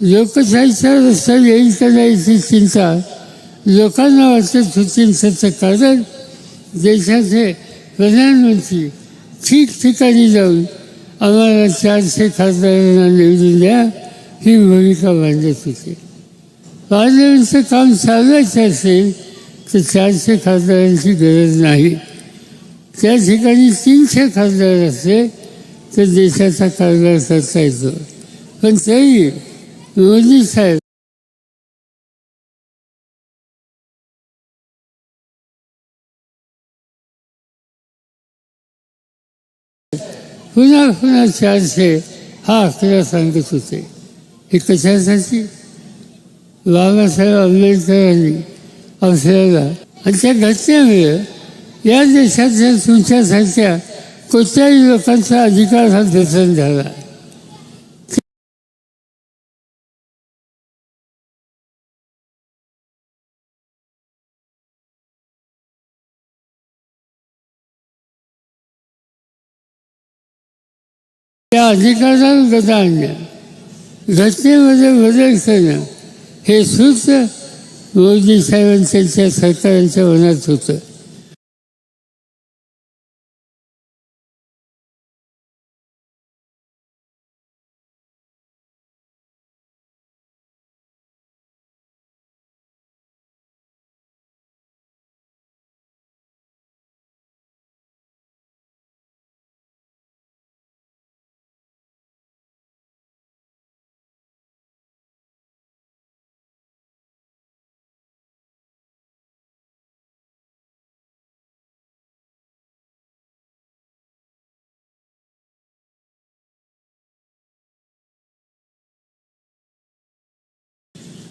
लोकशाहीचा रस्ता येईल का नाही याची चिंता. लोकांना वाटत होती त्याचं कारण देशाचे प्रधानमंत्री ठिकठिकाणी जाऊन आम्हाला चारशे खासदारांना निवडून द्या ही भूमिका मांडत होती. पार्लमेंटचं काम चालवायचं असेल तर चारशे खासदारांची गरज नाही. त्या ठिकाणी तीनशे खासदार असले तर देशाचा कारभार करता येतो. पण तरी मोदी साहेब पुन्हा पुन्हा चारशे हा आकडा सांगत होते हे कशासाठी बाबासाहेब आंबेडकरांनी आपल्याला आणि त्या घटनेमुळे या देशाच्या तुमच्यासारख्या कोणत्याही लोकांचा अधिकार हा जतन झाला त्या अधिकारावर गदा आणल्या. घटनेमध्ये बदल करणं हे सूत्र मोदी साहेबांच्या सरकारांच्या मनात होतं.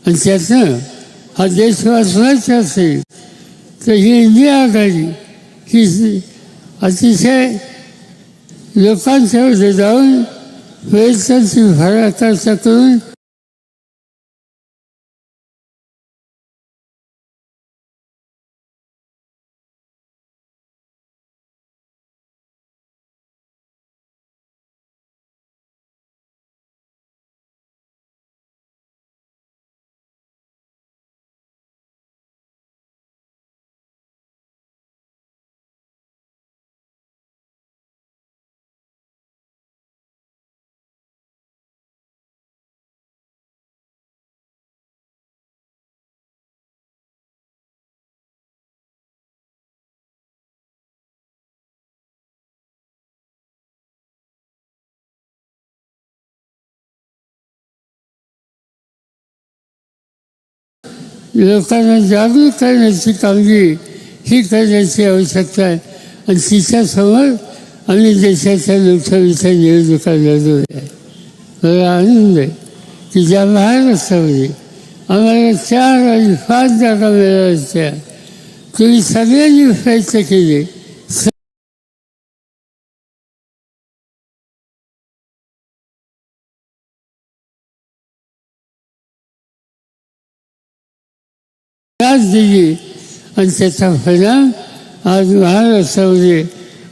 आणि त्यातनं हा देश वाचवायचा असेल तर ही इंडिया आघाडी ही अतिशय लोकांच्या जाऊन प्रयत्नांची भराकाचा करून लोकांना जागरूक करण्याची कामगिरी ही करण्याची आवश्यकता आहे. आणि तिच्यासमोर आम्ही देशाच्या लोकसभेच्या निवडणुका लढवल्या आहे मला आनंद आहे की ज्या महाराष्ट्रामध्ये आम्हाला चार आणि पाच जागा मिळाल्या तुम्ही सगळ्यांनी प्रयत्न केले. त्याच दिली आणि त्याचा फायदा आज महाराष्ट्रामध्ये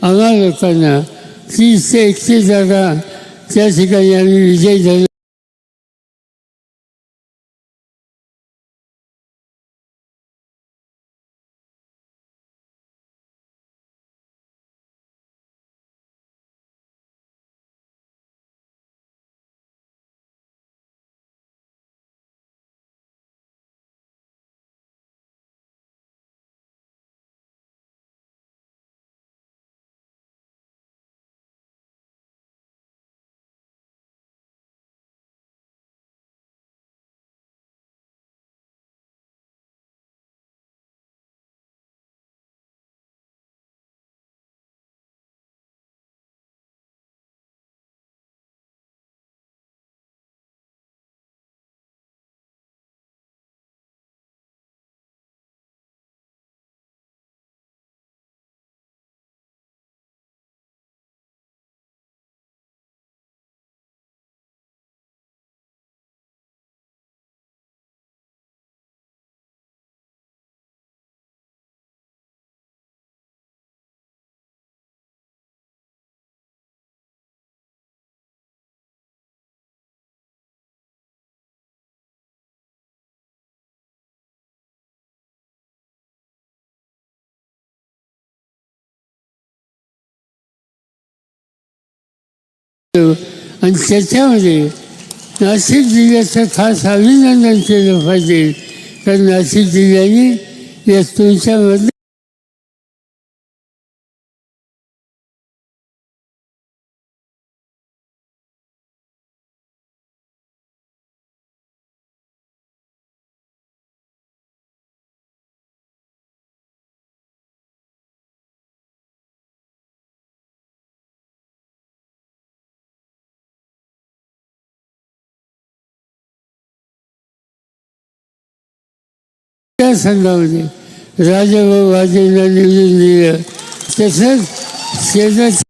आम्हा लोकांना तीस ते एकतीस जागा त्या ठिकाणी आम्ही विजयी झालो आणि त्याच्यामध्ये नाशिक जिल्ह्याचं खास अभिनंदन केलं पाहिजे. कारण नाशिक जिल्ह्याने या तुमच्यामध्ये त्या संघामध्ये राजाभाऊ वाजेंना निवडून दिलं. तसंच शेजारच्या